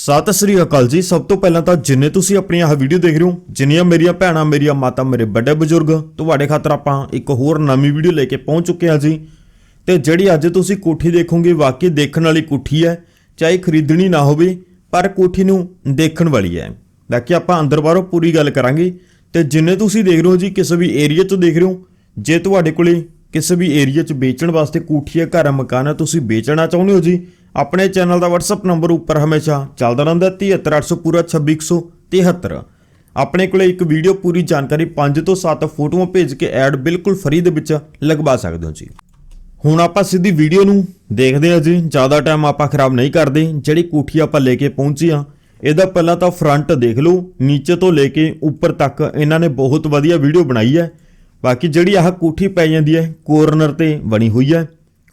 ਸਤਿ ਸ੍ਰੀ ਅਕਾਲ ਜੀ। ਸਭ ਤੋਂ ਪਹਿਲਾਂ ਤਾਂ ਜਿੰਨੇ ਤੁਸੀਂ ਆਪਣੀ ਆਹ ਵੀਡੀਓ ਦੇਖ ਰਹੇ ਹੋ, ਜਿੰਨੀਆਂ ਮੇਰੀਆਂ ਭੈਣਾਂ, ਮੇਰੀਆਂ ਮਾਤਾ, ਮੇਰੇ ਵੱਡੇ ਬਜ਼ੁਰਗ, ਤੁਹਾਡੇ ਖਾਤਰ ਆਪਾਂ ਇੱਕ ਹੋਰ ਨਵੀਂ ਵੀਡੀਓ ਲੈ ਕੇ ਪਹੁੰਚ ਚੁੱਕੇ ਹਾਂ ਜੀ। ਤੇ ਜਿਹੜੀ ਅੱਜ ਤੁਸੀਂ ਕੋਠੀ ਦੇਖੋਗੇ, ਵਾਕਈ ਦੇਖਣ ਵਾਲੀ ਕੋਠੀ ਹੈ, ਚਾਹੇ ਖਰੀਦਣੀ ਨਾ ਹੋਵੇ, ਪਰ ਕੋਠੀ ਨੂੰ ਦੇਖਣ ਵਾਲੀ ਹੈ। ਬਾਕੀ ਆਪਾਂ ਅੰਦਰ ਬਾਹਰੋਂ ਪੂਰੀ ਗੱਲ ਕਰਾਂਗੇ। ਤੇ ਜਿੰਨੇ ਤੁਸੀਂ ਦੇਖ ਰਹੇ ਹੋ ਜੀ, ਕਿਸੇ ਵੀ ਏਰੀਆ 'ਚ ਦੇਖ ਰਹੇ ਹੋ, ਜੇ ਤੁਹਾਡੇ ਕੋਲੇ ਕਿਸੇ ਵੀ ਏਰੀਆ 'ਚ ਵੇਚਣ ਵਾਸਤੇ ਕੋਠੀ ਹੈ, ਘਰ ਹੈ ਮਕਾਨ ਹੈ, ਤੁਸੀਂ ਵੇਚਣਾ ਚਾਹੁੰਦੇ ਹੋ ਜੀ ਆਪਣੇ ਚੈਨਲ ਦਾ WhatsApp ਨੰਬਰ ਉੱਪਰ ਹਮੇਸ਼ਾ ਚੱਲਦਾ ਰਹਿੰਦਾ 73800 ਪੂਰਾ 26173 ਆਪਣੇ ਕੋਲੇ ਇੱਕ ਵੀਡੀਓ ਪੂਰੀ ਜਾਣਕਾਰੀ 5 ਤੋਂ 7 ਫੋਟੋਆਂ ਭੇਜ ਕੇ ਐਡ ਬਿਲਕੁਲ ਫਰੀ ਦੇ ਵਿੱਚ ਲਗਵਾ ਸਕਦੇ ਹੋ ਜੀ। ਹੁਣ ਆਪਾਂ ਸਿੱਧੀ ਵੀਡੀਓ ਨੂੰ ਦੇਖਦੇ ਹਾਂ ਜੀ, ਜ਼ਿਆਦਾ ਟਾਈਮ ਆਪਾਂ ਖਰਾਬ ਨਹੀਂ ਕਰਦੇ, ਜਿਹੜੀ ਕੋਠੀ ਆਪਾਂ ਲੈ ਕੇ ਪਹੁੰਚੇ ਹਾਂ, ਇਹਦਾ ਪਹਿਲਾਂ ਤਾਂ ਫਰੰਟ ਦੇਖ ਲਓ, ਨੀਚੇ ਤੋਂ ਲੈ ਕੇ ਉੱਪਰ ਤੱਕ ਇਹਨਾਂ ਨੇ ਬਹੁਤ ਵਧੀਆ ਵੀਡੀਓ ਬਣਾਈ ਹੈ। ਬਾਕੀ ਜਿਹੜੀ ਆਹ ਕੋਠੀ ਪੈ ਜਾਂਦੀ ਹੈ ਕੋਰਨਰ ਤੇ ਬਣੀ ਹੋਈ ਹੈ।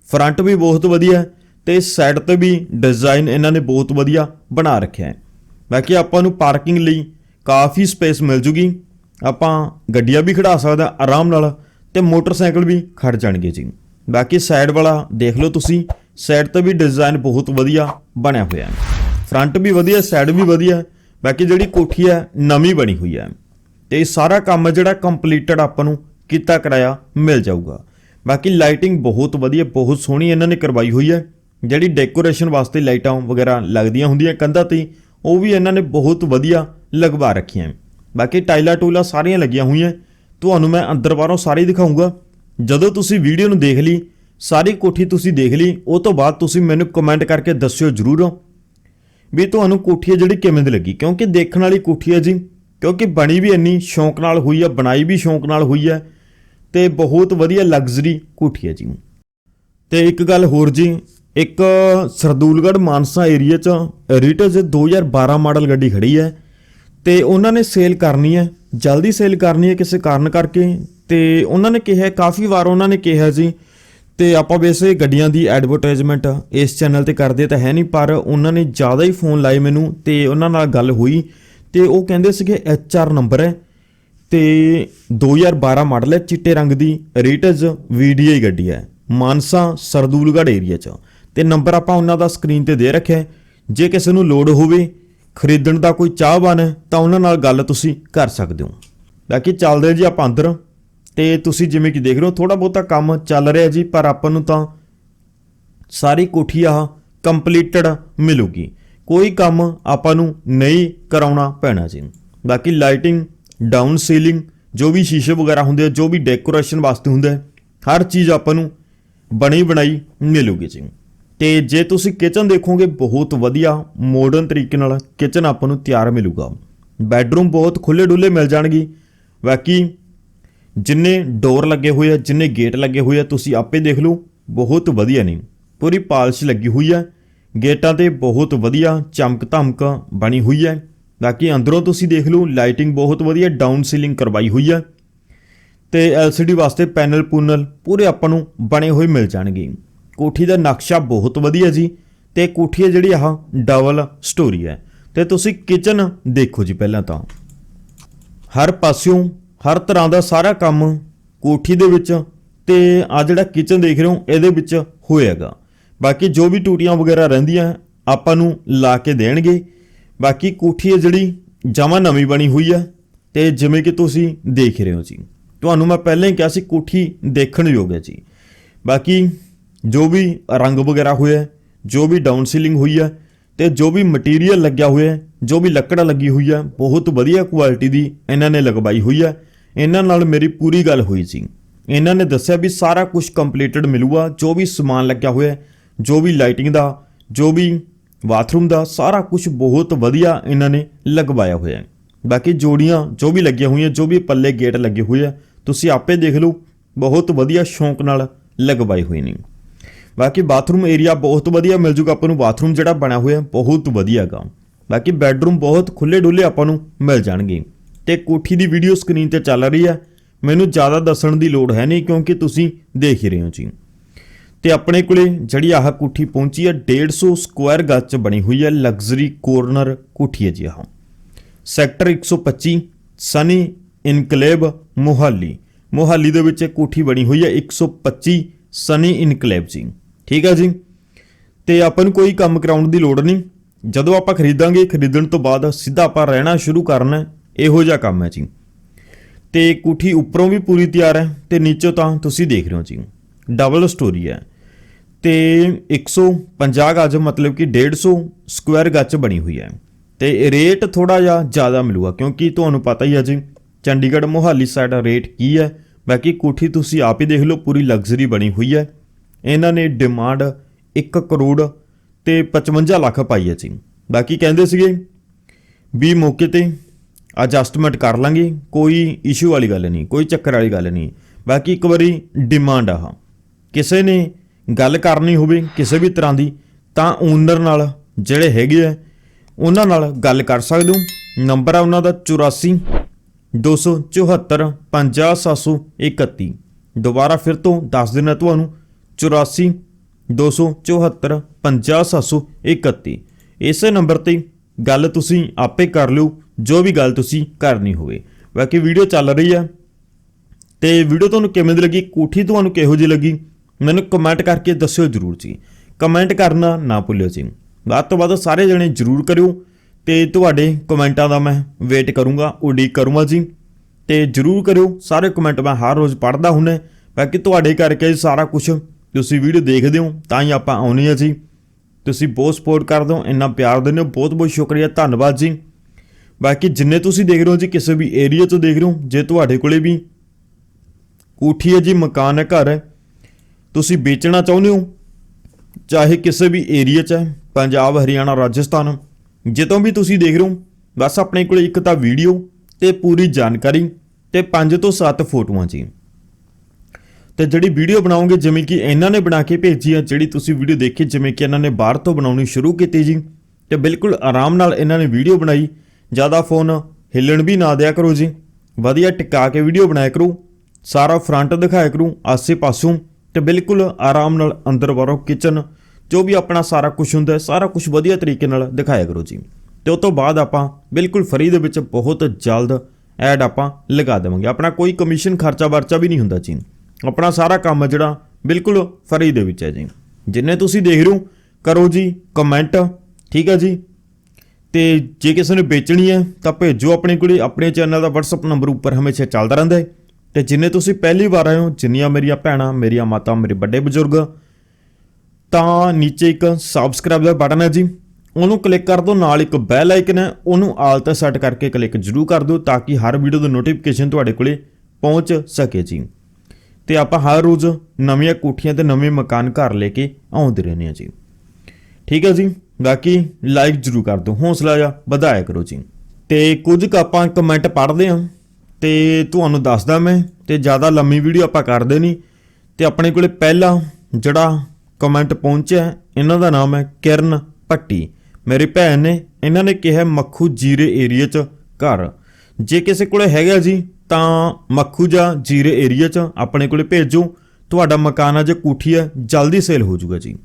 ਫਰੰਟ ਵੀ ਬਹੁਤ ਵਧੀਆ ਹੈ। ਤੇ ਸਾਈਡ ਤੇ ਵੀ ਡਿਜ਼ਾਈਨ ਇਹਨਾਂ ਨੇ ਬਹੁਤ ਵਧੀਆ ਬਣਾ ਰੱਖਿਆ ਹੈ। ਬਾਕੀ ਆਪਾਂ ਨੂੰ ਪਾਰਕਿੰਗ ਲਈ ਕਾਫੀ ਸਪੇਸ ਮਿਲ ਜੂਗੀ। ਆਪਾਂ ਗੱਡੀਆਂ ਵੀ ਖੜਾ ਸਕਦਾ ਆਰਾਮ ਨਾਲ ਤੇ ਮੋਟਰਸਾਈਕਲ ਵੀ ਖੜ ਜਾਣਗੇ ਜੀ। ਬਾਕੀ ਸਾਈਡ ਵਾਲਾ ਦੇਖ ਲਓ ਤੁਸੀਂ ਸਾਈਡ ਤੇ ਵੀ ਡਿਜ਼ਾਈਨ ਬਹੁਤ ਵਧੀਆ ਬਣਿਆ ਹੋਇਆ ਹੈ। ਫਰੰਟ ਵੀ ਵਧੀਆ ਸਾਈਡ ਵੀ ਵਧੀਆ ਬਾਕੀ ਜਿਹੜੀ ਕੋਠੀ ਹੈ ਨਵੀਂ ਬਣੀ ਹੋਈ ਹੈ। ਤੇ ਇਹ ਸਾਰਾ ਕੰਮ ਜਿਹੜਾ ਕੰਪਲੀਟਡ ਆਪਾਂ ਨੂੰ ਕੀਤਾ ਕਰਾਇਆ ਮਿਲ ਜਾਊਗਾ। ਬਾਕੀ ਲਾਈਟਿੰਗ ਬਹੁਤ ਵਧੀਆ, ਬਹੁਤ ਸੋਹਣੀ ਇਹਨਾਂ ਨੇ ਕਰਵਾਈ ਹੋਈ ਹੈ। ਜਿਹੜੀ ਡੈਕੋਰੇਸ਼ਨ ਵਾਸਤੇ ਲਾਈਟਾਂ ਵਗੈਰਾ ਲੱਗਦੀਆਂ ਹੁੰਦੀਆਂ ਕੰਧਾਂ ਤੇ, ਉਹ ਵੀ ਇਹਨਾਂ ਨੇ ਬਹੁਤ ਵਧੀਆ ਲਗਵਾ ਰੱਖੀਆਂ ਬਾਕੀ ਟਾਈਲਾਂ ਟੂਲਾਂ ਸਾਰੀਆਂ ਲੱਗੀਆਂ ਹੋਈਆਂ। ਤੁਹਾਨੂੰ ਮੈਂ ਅੰਦਰ ਬਾਹਰੋਂ ਸਾਰੀ ਦਿਖਾਉਂਗਾ ਜਦੋਂ ਤੁਸੀਂ ਵੀਡੀਓ ਨੂੰ ਦੇਖ ਲਈ, ਸਾਰੀ ਕੋਠੀ ਤੁਸੀਂ ਦੇਖ ਲਈ, ਉਹ ਤੋਂ ਬਾਅਦ ਤੁਸੀਂ ਮੈਨੂੰ ਕਮੈਂਟ ਕਰਕੇ ਦੱਸਿਓ ਜ਼ਰੂਰ। ਵੀ ਤੁਹਾਨੂੰ ਕੋਠੀ ਹੈ ਜਿਹੜੀ ਕਿਵੇਂ ਦੀ ਲੱਗੀ? ਕਿਉਂਕਿ ਦੇਖਣ ਵਾਲੀ ਕੋਠੀ ਹੈ ਜੀ। ਕਿਉਂਕਿ ਬਣੀ ਵੀ ਇੰਨੀ, ਸ਼ੌਂਕ ਨਾਲ ਹੋਈ ਹੈ, ਬਣਾਈ ਵੀ ਸ਼ੌਂਕ ਨਾਲ ਹੋਈ ਹੈ। ਤੇ ਬਹੁਤ ਵਧੀਆ ਲਗਜ਼ਰੀ ਕੋਠੀ ਹੈ ਜੀ। ਤੇ ਇੱਕ ਗੱਲ ਹੋਰ ਜੀ ਇੱਕ ਸਰਦੂਲਗੜ੍ਹ ਮਾਨਸਾ ਏਰੀਆ ਚ ਰੀਟਸ 2012 ਮਾਡਲ ਗੱਡੀ ਖੜੀ ਹੈ ਤੇ ਉਹਨਾਂ ਨੇ ਸੇਲ ਕਰਨੀ ਹੈ। ਜਲਦੀ ਸੇਲ ਕਰਨੀ ਹੈ ਕਿਸੇ ਕਾਰਨ ਕਰਕੇ ਤੇ ਉਹਨਾਂ ਨੇ ਕਿਹਾ, ਕਾਫੀ ਵਾਰ ਉਹਨਾਂ ਨੇ ਕਿਹਾ ਜੀ ਤੇ ਆਪਾਂ ਵੈਸੇ ਗੱਡੀਆਂ ਦੀ ਐਡਵਰਟਾਈਜ਼ਮੈਂਟ ਇਸ ਚੈਨਲ ਤੇ ਕਰਦੇ ਤਾਂ ਹੈ ਨਹੀਂ, ਪਰ ਉਹਨਾਂ ਨੇ ਜ਼ਿਆਦਾ ਹੀ ਫੋਨ ਲਾਏ ਮੈਨੂੰ ਤੇ ਉਹਨਾਂ ਨਾਲ ਗੱਲ ਹੋਈ ਤੇ ਉਹ ਕਹਿੰਦੇ ਸੀਗੇ HR ਨੰਬਰ ਹੈ ਤੇ 2012 ਮਾਡਲ ਹੈ ਚਿੱਟੇ ਰੰਗ ਦੀ। ਰੀਟਸ VDI ਗੱਡੀ ਹੈ। ਮਾਨਸਾ ਸਰਦੂਲਗੜ੍ਹ ਏਰੀਆ 'ਚ। ਤੇ ਨੰਬਰ ਆਪਾਂ ਉਹਨਾਂ ਦਾ ਸਕਰੀਨ ਤੇ ਦੇ ਰੱਖਿਆ ਜੇ ਕਿਸੇ ਨੂੰ ਲੋੜ ਹੋਵੇ, ਖਰੀਦਣ ਦਾ ਕੋਈ ਚਾਹਵਾਨ ਹੈ, ਤਾਂ ਉਹਨਾਂ ਨਾਲ ਗੱਲ ਤੁਸੀਂ ਕਰ ਸਕਦੇ ਹੋ। ਬਾਕੀ ਚੱਲਦੇ ਜੀ ਆਪਾਂ ਅੰਦਰ ਤੇ ਤੁਸੀਂ ਜਿਵੇਂ ਕਿ ਦੇਖ ਰਹੇ ਹੋ ਥੋੜਾ ਬਹੁਤਾ ਕੰਮ ਚੱਲ ਰਿਹਾ ਜੀ, ਪਰ ਆਪਾਂ ਨੂੰ ਤਾਂ ਸਾਰੀ ਕੋਠੀ ਆਹ ਕੰਪਲੀਟਡ ਮਿਲੂਗੀ। ਕੋਈ ਕੰਮ ਆਪਾਂ ਨੂੰ ਨਹੀਂ ਕਰਾਉਣਾ ਪੈਣਾ ਜੀ। ਬਾਕੀ ਲਾਈਟਿੰਗ ਡਾਊਨ ਸੀਲਿੰਗ ਜੋ ਵੀ ਸ਼ੀਸ਼ੇ ਵਗੈਰਾ ਹੁੰਦੇ ਆ, ਜੋ ਵੀ ਡੈਕੋਰੇਸ਼ਨ ਵਾਸਤੇ ਹੁੰਦਾ ਹਰ ਚੀਜ਼ ਆਪਾਂ ਨੂੰ ਬਣੀ ਬਣਾਈ ਮਿਲੂਗੀ ਜੀ। ਤੇ ਜੇ ਤੁਸੀਂ ਕਿਚਨ ਦੇਖੋਗੇ, ਬਹੁਤ ਵਧੀਆ ਮਾਡਰਨ ਤਰੀਕੇ ਨਾਲ ਕਿਚਨ ਆਪਾਂ ਨੂੰ ਤਿਆਰ ਮਿਲੂਗਾ। ਬੈੱਡਰੂਮ ਬਹੁਤ ਖੁੱਲੇ ਡੁੱਲੇ ਮਿਲ ਜਾਣਗੇ। ਬਾਕੀ ਜਿੰਨੇ ਡੋਰ ਲੱਗੇ ਹੋਏ ਆ, ਜਿੰਨੇ ਗੇਟ ਲੱਗੇ ਹੋਏ ਆ, ਤੁਸੀਂ ਆਪੇ ਦੇਖ ਲਓ, ਬਹੁਤ ਵਧੀਆ ਨੇ। ਪੂਰੀ ਪਾਲਿਸ਼ ਲੱਗੀ ਹੋਈ ਹੈ ਗੇਟਾਂ ਤੇ ਬਹੁਤ ਵਧੀਆ ਚਮਕ ਧਮਕ ਬਣੀ ਹੋਈ ਹੈ ਬਾਕੀ ਅੰਦਰੋਂ ਤੁਸੀਂ ਦੇਖ ਲਓ ਲਾਈਟਿੰਗ ਬਹੁਤ ਵਧੀਆ ਡਾਊਨ ਸੀਲਿੰਗ ਕਰਵਾਈ ਹੋਈ ਹੈ ਤੇ LCD ਵਾਸਤੇ ਪੈਨਲ ਪੂਨਲ ਪੂਰੇ ਆਪਾਂ ਨੂੰ ਬਣੇ ਹੋਏ ਮਿਲ ਜਾਣਗੇ। ਕੋਠੀ ਦਾ ਨਕਸ਼ਾ ਬਹੁਤ ਵਧੀਆ ਜੀ। ਤੇ ਕੋਠੀ ਹੈ ਜਿਹੜੀ ਆਹ ਡਬਲ ਸਟੋਰੀ ਹੈ। ਤੇ ਤੁਸੀਂ ਕਿਚਨ ਦੇਖੋ ਜੀ ਪਹਿਲਾਂ ਤਾਂ। ਹਰ ਪਾਸਿਓਂ ਹਰ ਤਰ੍ਹਾਂ ਦਾ ਸਾਰਾ ਕੰਮ ਕੋਠੀ ਦੇ ਵਿੱਚ ਤੇ ਆ ਜਿਹੜਾ ਕਿਚਨ ਦੇਖ ਰਹੇ ਹੋ, ਇਹਦੇ ਵਿੱਚ ਹੋਏਗਾ ਬਾਕੀ ਜੋ ਵੀ ਟੂਟੀਆਂ ਵਗੈਰਾ ਰਹਿੰਦੀਆਂ, ਆਪਾਂ ਨੂੰ ਲਾ ਕੇ ਦੇਣਗੇ। ਬਾਕੀ ਕੋਠੀ ਹੈ ਜਿਹੜੀ ਜਮਾ ਨਵੀਂ ਬਣੀ ਹੋਈ ਹੈ। ਤੇ ਜਿਵੇਂ ਕਿ ਤੁਸੀਂ ਦੇਖ ਰਹੇ ਹੋ ਜੀ। ਤੁਹਾਨੂੰ ਮੈਂ ਪਹਿਲਾਂ ਹੀ ਕਿਹਾ ਸੀ ਕੋਠੀ ਦੇਖਣ ਯੋਗ ਹੈ ਜੀ। ਬਾਕੀ ਜੋ ਵੀ ਰੰਗ ਵਗੈਰਾ ਹੋਇਆ ਜੋ ਵੀ ਡਾਊਨ ਸੀਲਿੰਗ ਹੋਈ ਹੈ ਤੇ ਜੋ ਵੀ ਮਟੀਰੀਅਲ ਲੱਗਿਆ ਹੋਇਆ, ਜੋ ਵੀ ਲੱਕੜ ਲੱਗੀ ਹੋਈ ਹੈ ਬਹੁਤ ਵਧੀਆ ਕੁਆਲਿਟੀ ਦੀ ਇਹਨਾਂ ਨੇ ਲਗਵਾਈ ਹੋਈ ਹੈ ਇਹਨਾਂ ਨਾਲ ਮੇਰੀ ਪੂਰੀ ਗੱਲ ਹੋਈ ਸੀ। ਇਹਨਾਂ ਨੇ ਦੱਸਿਆ ਵੀ ਸਾਰਾ ਕੁਝ ਕੰਪਲੀਟਡ ਮਿਲੂਗਾ, ਜੋ ਵੀ ਸਮਾਨ ਲੱਗਿਆ ਹੋਇਆ, ਜੋ ਵੀ ਲਾਈਟਿੰਗ ਦਾ, ਜੋ ਵੀ ਬਾਥਰੂਮ ਦਾ, ਸਾਰਾ ਕੁਝ ਬਹੁਤ ਵਧੀਆ ਇਹਨਾਂ ਨੇ ਲਗਵਾਇਆ ਹੋਇਆ। ਹੈ ਬਾਕੀ ਜੋੜੀਆਂ ਜੋ ਵੀ ਲੱਗੀਆਂ ਹੋਈਆਂ, ਜੋ ਵੀ ਪੱਲੇ ਗੇਟ ਲੱਗੇ ਹੋਏ ਆ, ਤੁਸੀਂ ਆਪੇ ਦੇਖ ਲਓ, ਬਹੁਤ ਵਧੀਆ ਸ਼ੌਂਕ ਨਾਲ ਲਗਵਾਏ ਹੋਏ ਨੇ। ਬਾਕੀ ਬਾਥਰੂਮ ਏਰੀਆ ਬਹੁਤ ਵਧੀਆ ਮਿਲ ਜੂਗਾ ਆਪਾਂ ਨੂੰ। ਬਾਥਰੂਮ ਜਿਹੜਾ ਬਣਿਆ ਹੋਇਆ ਬਹੁਤ ਵਧੀਆ ਹੈਗਾ ਬਾਕੀ ਬੈੱਡਰੂਮ ਬਹੁਤ ਖੁੱਲੇ ਡੁੱਲੇ ਆਪਾਂ ਨੂੰ ਮਿਲ ਜਾਣਗੇ। ਤੇ ਕੋਠੀ ਦੀ ਵੀਡੀਓ ਸਕਰੀਨ ਤੇ ਚੱਲ ਰਹੀ ਹੈ ਮੈਨੂੰ ਜ਼ਿਆਦਾ ਦੱਸਣ ਦੀ ਲੋੜ ਹੈ ਨਹੀਂ ਕਿਉਂਕਿ ਤੁਸੀਂ ਦੇਖ ਹੀ ਰਹੇ ਹੋ ਜੀ। ਤੇ ਆਪਣੇ ਕੋਲੇ ਜਿਹੜੀ ਆਹ ਕੋਠੀ ਪਹੁੰਚੀ ਹੈ 150 ਸਕੁਆਇਰ ਗੱਜ ਚ ਬਣੀ ਹੋਈ ਹੈ ਲਗਜ਼ਰੀ ਕੋਰਨਰ ਕੋਠੀ ਹੈ ਜੀ ਆਹ। Sector 125 Sunny enclave Mohali. Mohali ਦੇ ਵਿੱਚ ਇਹ ਕੋਠੀ ਬਣੀ ਹੋਈ ਹੈ 125 ਸਨੀ ਇਨਕਲੇਵ ਜੀ। ਠੀਕ ਹੈ ਜੀ? ਤੇ ਆਪਾਂ ਨੂੰ ਕੋਈ ਕੰਮ ਕਰਾਉਣ ਦੀ ਲੋੜ ਨਹੀਂ। ਜਦੋਂ ਆਪਾਂ ਖਰੀਦਾਂਗੇ, ਖਰੀਦਣ ਤੋਂ ਬਾਅਦ ਸਿੱਧਾ ਆਪਾਂ ਰਹਿਣਾ ਸ਼ੁਰੂ ਕਰਨਾ, ਇਹੋ ਜਿਹਾ ਕੰਮ ਹੈ ਜੀ। ਤੇ ਕੋਠੀ ਉੱਪਰੋਂ ਵੀ ਪੂਰੀ ਤਿਆਰ ਹੈ ਤੇ ਨੀਚੋਂ ਤਾਂ ਤੁਸੀਂ ਦੇਖ ਰਹੇ ਹੋ ਜੀ। ਡਬਲ ਸਟੋਰੀ ਹੈ। ਤੇ 150 ਗਜ ਮਤਲਬ ਕਿ 150 ਸਕੁਅਰ ਗਜ ਬਣੀ ਹੋਈ ਹੈ। ਤੇ ਰੇਟ ਥੋੜਾ ਜਿਹਾ ਜ਼ਿਆਦਾ ਮਿਲੂਗਾ, ਕਿਉਂਕਿ ਤੁਹਾਨੂੰ ਪਤਾ ਹੀ ਹੈ ਜੀ, ਚੰਡੀਗੜ੍ਹ ਮੋਹਾਲੀ ਸਾਈਡ ਰੇਟ ਕੀ ਹੈ। ਬਾਕੀ ਕੋਠੀ ਤੁਸੀਂ ਆਪ ਹੀ ਦੇਖ ਲਓ, ਪੂਰੀ ਲਗਜ਼ਰੀ ਬਣੀ ਹੋਈ ਹੈ। ਇਹਨਾਂ ਨੇ ਡਿਮਾਂਡ 1 ਕਰੋੜ ਤੇ 55 ਲੱਖ ਪਾਈ ਹੈ ਜੀ। ਬਾਕੀ ਕਹਿੰਦੇ ਸੀਗੇ ਵੀ ਮੌਕੇ ਤੇ ਐਡਜਸਟਮੈਂਟ ਕਰ ਲਾਂਗੇ, ਕੋਈ ਇਸ਼ੂ ਵਾਲੀ ਗੱਲ ਨਹੀਂ, ਕੋਈ ਚੱਕਰ ਵਾਲੀ ਗੱਲ ਨਹੀਂ। ਬਾਕੀ ਇੱਕ ਵਾਰੀ ਡਿਮਾਂਡ ਆ ਕਿਸੇ ਨੇ ਗੱਲ ਕਰਨੀ ਹੋਵੇ ਕਿਸੇ ਵੀ ਤਰ੍ਹਾਂ ਦੀ, ਤਾਂ ਓਨਰ ਨਾਲ ਜਿਹੜੇ ਹੈਗੇ ਆ, ਉਹਨਾਂ ਨਾਲ ਗੱਲ ਕਰ ਸਕਦੇ ਹੋ। ਨੰਬਰ ਆ ਉਹਨਾਂ ਦਾ 84 274 50731 ਦੁਬਾਰਾ ਫਿਰ ਤੋਂ ਦੱਸ ਦਿੰਦਾ ਤੁਹਾਨੂੰ 84 274 50731 ਇਸੇ ਨੰਬਰ ਤੇ ਗੱਲ ਤੁਸੀਂ ਆਪੇ ਕਰ ਲਿਓ, ਜੋ ਵੀ ਗੱਲ ਤੁਸੀਂ ਕਰਨੀ ਹੋਵੇ। ਬਾਕੀ ਵੀਡੀਓ ਚੱਲ ਰਹੀ ਆ। ਤੇ ਵੀਡੀਓ ਤੁਹਾਨੂੰ ਕਿਵੇਂ ਦੀ ਲੱਗੀ, ਕੋਠੀ ਤੁਹਾਨੂੰ ਕਿਹੋ ਜਿਹੀ ਲੱਗੀ, ਮੈਨੂੰ ਕਮੈਂਟ ਕਰਕੇ ਦੱਸਿਓ ਜਰੂਰ ਜੀ। ਕਮੈਂਟ ਕਰਨਾ ਨਾ ਭੁੱਲਿਓ ਜੀ। ਵੱਧ ਤੋਂ ਵੱਧ ਸਾਰੇ ਜਣੇ ਜਰੂਰ ਕਰਿਓ। ਤੇ ਤੁਹਾਡੇ ਕਮੈਂਟਾਂ ਦਾ ਮੈਂ ਵੇਟ ਕਰੂੰਗਾ, ਉਡੀਕ ਕਰੂੰਗਾ ਜੀ। ਤੇ ਜਰੂਰ ਕਰਿਓ। ਸਾਰੇ ਕਮੈਂਟ ਮੈਂ ਹਰ ਰੋਜ਼ ਪੜ੍ਹਦਾ ਹੁੰਨਾ। ਬਾਕੀ ਤੁਹਾਡੇ ਕਰਕੇ ਸਾਰਾ ਕੁਝ ਤੁਸੀਂ ਵੀਡੀਓ ਦੇਖਦੇ ਹੋ, ਤਾਂ ਹੀ ਆਪਾਂ ਆਉਣੀ ਆ ਜੀ। ਤੁਸੀਂ ਬਹੁਤ ਸਪੋਰਟ ਕਰਦੇ ਹੋ, ਇੰਨਾ ਪਿਆਰ ਦਿੰਦੇ ਹੋ, ਬਹੁਤ ਬਹੁਤ ਸ਼ੁਕਰੀਆ, ਧੰਨਵਾਦ ਜੀ। ਬਾਕੀ ਜਿੰਨੇ ਤੁਸੀਂ ਦੇਖ ਰਹੇ ਹੋ ਜੀ, ਕਿਸੇ ਵੀ ਏਰੀਆ ਤੋਂ ਦੇਖ ਰਹੇ ਹੋ, ਜੇ ਤੁਹਾਡੇ ਕੋਲੇ ਵੀ ਕੋਠੀ ਹੈ ਜੀ, ਮਕਾਨ ਹੈ, ਘਰ ਹੈ, ਤੁਸੀਂ ਵੇਚਣਾ ਚਾਹੁੰਦੇ ਹੋ, ਚਾਹੇ ਕਿਸੇ ਵੀ ਏਰੀਆ 'ਚ ਹੈ, ਪੰਜਾਬ, ਹਰਿਆਣਾ, ਰਾਜਸਥਾਨ ਜਿੱਦੋਂ ਵੀ ਤੁਸੀਂ ਦੇਖ ਰਹੇ ਹੋ, ਬਸ ਆਪਣੇ ਕੋਲੇ ਇੱਕ ਤਾਂ ਵੀਡੀਓ ਤੇ ਪੂਰੀ ਜਾਣਕਾਰੀ ਤੇ 5 ਤੋਂ 7 ਫੋਟੋਆਂ ਜੀ। ਤੇ ਜਿਹੜੀ ਵੀਡੀਓ ਬਣਾਉਂਗੇ, ਜਿਵੇਂ ਕਿ ਇਹਨਾਂ ਨੇ ਬਣਾ ਕੇ ਭੇਜੀ ਆ, ਜਿਹੜੀ ਤੁਸੀਂ ਵੀਡੀਓ ਦੇਖੀ, ਜਿਵੇਂ ਕਿ ਇਹਨਾਂ ਨੇ ਬਾਹਰ ਤੋਂ ਬਣਾਉਣੀ ਸ਼ੁਰੂ ਕੀਤੀ ਜੀ। ਤੇ ਬਿਲਕੁਲ ਆਰਾਮ ਨਾਲ ਇਹਨਾਂ ਨੇ ਵੀਡੀਓ ਬਣਾਈ। ਜ਼ਿਆਦਾ ਫੋਨ ਹਿੱਲਣ ਵੀ ਨਾ ਦਿਆ ਕਰੋ ਜੀ। ਵਧੀਆ ਟਿਕਾ ਕੇ ਵੀਡੀਓ ਬਣਾਇਆ ਕਰੋ। ਸਾਰਾ ਫਰੰਟ ਦਿਖਾਇਆ ਕਰੋ ਆਸੇ ਪਾਸੋਂ ਤੇ ਬਿਲਕੁਲ ਆਰਾਮ ਨਾਲ ਅੰਦਰ ਬਾਹਰੋਂ ਕਿਚਨ ਜੋ ਵੀ ਆਪਣਾ ਸਾਰਾ ਕੁਝ ਹੁੰਦਾ, ਸਾਰਾ ਕੁਝ ਵਧੀਆ ਤਰੀਕੇ ਨਾਲ ਦਿਖਾਇਆ ਕਰੋ ਜੀ। ਤੇ ਉਸ ਤੋਂ ਬਾਅਦ ਆਪਾਂ ਬਿਲਕੁਲ ਫਰੀ ਦੇ ਵਿੱਚ ਬਹੁਤ ਜਲਦ ਐਡ ਆਪਾਂ ਲਗਾ ਦੇਵਾਂਗੇ। ਆਪਣਾ ਕੋਈ ਕਮਿਸ਼ਨ ਖਰਚਾ ਵਰਚਾ ਵੀ ਨਹੀਂ ਹੁੰਦਾ ਜੀ। ਆਪਣਾ ਸਾਰਾ ਕੰਮ ਜਿਹੜਾ ਬਿਲਕੁਲ ਫਰੀ ਦੇ ਵਿੱਚ ਹੈ ਜੀ। ਜਿੰਨੇ ਤੁਸੀਂ ਦੇਖ ਰਹੇ ਹੋ, ਕਰੋ ਜੀ ਕਮੈਂਟ ਠੀਕ ਹੈ ਜੀ? ਤੇ ਜੇ ਕਿਸੇ ਨੇ ਵੇਚਣੀ ਹੈ, ਤਾਂ ਭੇਜੋ ਆਪਣੇ ਕੋਲੇ, ਆਪਣੇ ਚੈਨਲ ਦਾ WhatsApp ਨੰਬਰ ਉੱਪਰ ਹਮੇਸ਼ਾ ਚੱਲਦਾ ਰਹਿੰਦਾ ਹੈ। ਤੇ ਜਿੰਨੇ ਤੁਸੀਂ ਪਹਿਲੀ ਵਾਰ ਆਏ ਹੋ, ਜਿੰਨੀਆਂ ਮੇਰੀਆਂ ਭੈਣਾਂ, ਮੇਰੀਆਂ ਮਾਤਾ, ਮੇਰੇ ਵੱਡੇ ਬਜ਼ੁਰਗ, ਤਾਂ ਨੀਚੇ ਇੱਕ ਸਬਸਕ੍ਰਾਈਬ ਦਾ ਬਟਨ ਹੈ ਜੀ। ਉਹਨੂੰ ਕਲਿੱਕ ਕਰ ਦਿਓ, ਨਾਲ ਇੱਕ ਬੈਲ ਆਈਕਨ ਹੈ, ਉਹਨੂੰ ਆਲ ਤੇ ਸੈੱਟ ਕਰਕੇ ਕਲਿੱਕ ਜ਼ਰੂਰ ਕਰ ਦਿਓ, ਤਾਂ ਕਿ ਹਰ ਵੀਡੀਓ ਦੀ ਨੋਟੀਫਿਕੇਸ਼ਨ ਤੁਹਾਡੇ ਕੋਲੇ ਪਹੁੰਚ ਸਕੇ ਜੀ। ਤੇ ਆਪਾਂ ਹਰ ਰੋਜ਼ ਨਵੀਆਂ ਕੋਠੀਆਂ ਤੇ ਨਵੇਂ ਮਕਾਨ ਘਰ ਲੈ ਕੇ ਆਉਂਦੇ ਰਹਿੰਦੇ ਹਾਂ ਜੀ। ਠੀਕ ਹੈ ਜੀ, ਬਾਕੀ ਲਾਈਕ ਜਰੂਰ ਕਰ ਦਿਓ, ਹੌਸਲਾ ਜਾ ਵਧਾਇਆ ਕਰੋ ਜੀ। ਤੇ ਕੁਝ ਕੁ ਆਪਾਂ ਕਮੈਂਟ ਪੜ੍ਹਦੇ ਹਾਂ ਤੇ ਤੁਹਾਨੂੰ ਦੱਸਦਾ ਮੈਂ ਤੇ ਜ਼ਿਆਦਾ ਲੰਮੀ ਵੀਡੀਓ ਆਪਾਂ ਕਰਦੇ ਨਹੀਂ। ਤੇ ਆਪਣੇ ਕੋਲੇ ਪਹਿਲਾ ਜਿਹੜਾ ਕਮੈਂਟ ਪਹੁੰਚਿਆ, ਇਹਨਾਂ ਦਾ ਨਾਮ ਹੈ ਕਿਰਨ ਪੱਟੀ ਮੇਰੀ ਭੈਣ ਨੇ, ਇਹਨਾਂ ਨੇ ਕਿਹਾ ਮੱਖੂ ਜੀਰੇ ਏਰੀਆ 'ਚ ਘਰ। ਜੇ ਕਿਸੇ ਕੋਲੇ ਹੈਗਾ ਜੀ ਤਾਂ ਮੱਖੂ ਜਾਂ ਜੀਰੇ ਏਰੀਆ 'ਚ ਆਪਣੇ ਕੋਲੇ ਭੇਜੋ। ਤੁਹਾਡਾ ਮਕਾਨ ਆ, ਜੇ ਕੋਠੀ ਹੈ ਜਲਦੀ ਸੇਲ ਹੋ ਜਾਊਗਾ ਜੀ।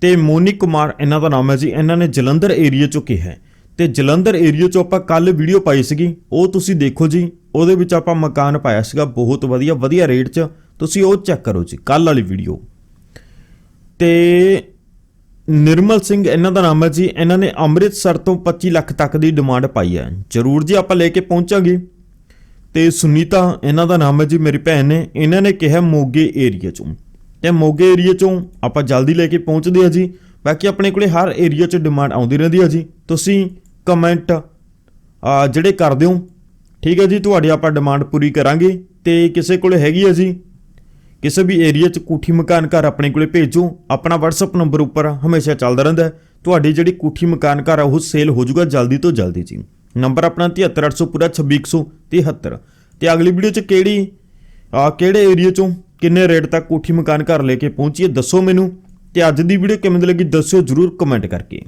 ਤੇ ਮੋਨੀ ਕੁਮਾਰ, ਇਹਨਾਂ ਦਾ ਨਾਮ ਹੈ ਜੀ, ਇਹਨਾਂ ਨੇ ਜਲੰਧਰ ਏਰੀਆ ਚੋਂ ਕਿਹਾ ਹੈ। ਤੇ ਜਲੰਧਰ ਏਰੀਆ ਚੋਂ ਆਪਾਂ ਕੱਲ ਵੀਡੀਓ ਪਾਈ ਸੀਗੀ, ਉਹ ਤੁਸੀਂ ਦੇਖੋ ਜੀ, ਉਹਦੇ ਵਿੱਚ ਆਪਾਂ ਮਕਾਨ ਪਾਇਆ ਸੀਗਾ, ਬਹੁਤ ਵਧੀਆ ਵਧੀਆ ਰੇਟ 'ਚ। ਤੁਸੀਂ ਉਹ ਚੈੱਕ ਕਰੋ ਜੀ, ਕੱਲ ਵਾਲੀ ਵੀਡੀਓ। ਤੇ ਨਿਰਮਲ ਸਿੰਘ, ਇਹਨਾਂ ਦਾ ਨਾਮ ਹੈ ਜੀ, ਇਹਨਾਂ ਨੇ ਅੰਮ੍ਰਿਤਸਰ ਤੋਂ 25 ਲੱਖ ਤੱਕ ਦੀ ਡਿਮਾਂਡ ਪਾਈ ਹੈ। ਜ਼ਰੂਰ ਜੀ ਆਪਾਂ ਲੈ ਕੇ ਪਹੁੰਚਾਂਗੇ। ਤੇ ਸੁਨੀਤਾ, ਇਹਨਾਂ ਦਾ ਨਾਮ ਹੈ ਜੀ ਮੇਰੀ ਭੈਣ ਨੇ, ਇਹਨਾਂ ਨੇ ਕਿਹਾ ਮੋਗੇ ਏਰੀਆ ਚੋਂ। ਤੇ ਮੋਗੇ ਏਰੀਆ ਚੋਂ ਆਪਾਂ ਜਲਦੀ ਲੈ ਕੇ ਪਹੁੰਚਦੇ ਆ ਜੀ। ਬਾਕੀ ਆਪਣੇ ਕੋਲੇ ਹਰ ਏਰੀਆ 'ਚ ਡਿਮਾਂਡ ਆਉਂਦੀ ਰਹਿੰਦੀ ਆ ਜੀ। ਤੁਸੀਂ ਕਮੈਂਟ ਜਿਹੜੇ ਕਰ ਦਿਓ। ਠੀਕ ਹੈ ਜੀ, ਤੁਹਾਡੀ ਆਪਾਂ ਡਿਮਾਂਡ ਪੂਰੀ ਕਰਾਂਗੇ। ਤੇ ਕਿਸੇ ਕੋਲੇ ਹੈਗੀ ਆ ਜੀ, ਕਿਸੇ ਵੀ ਏਰੀਆ 'ਚ ਕੋਠੀ ਮਕਾਨ ਘਰ ਆਪਣੇ ਕੋਲੇ ਭੇਜੋ। ਆਪਣਾ WhatsApp ਨੰਬਰ ਉੱਪਰ ਹਮੇਸ਼ਾ ਚੱਲਦਾ ਰਹਿੰਦਾ ਤੁਹਾਡੀ ਜਿਹੜੀ ਕੋਠੀ ਮਕਾਨ ਘਰ ਆ, ਉਹ ਸੇਲ ਹੋ ਜਾਊਗਾ ਜਲਦੀ ਤੋਂ ਜਲਦੀ ਜੀ। ਨੰਬਰ ਆਪਣਾ 73800 ਪੂਰਾ 26173 ਤੇ ਅਗਲੀ ਵੀਡੀਓ 'ਚ ਕਿਹੜੀ? ਆ, ਕਿਹੜੇ ਏਰੀਆ 'ਚੋਂ ਕਿੰਨੇ ਰੇਟ ਤੱਕ ਕੋਠੀ ਮਕਾਨ ਘਰ ਲੈ ਕੇ ਪਹੁੰਚੀਏ? ਦੱਸੋ ਮੈਨੂੰ। ਤੇ ਅੱਜ ਦੀ ਵੀਡੀਓ ਕਿਵੇਂ ਦੀ ਲੱਗੀ? ਦੱਸਿਓ ਜਰੂਰ ਕਮੈਂਟ ਕਰਕੇ।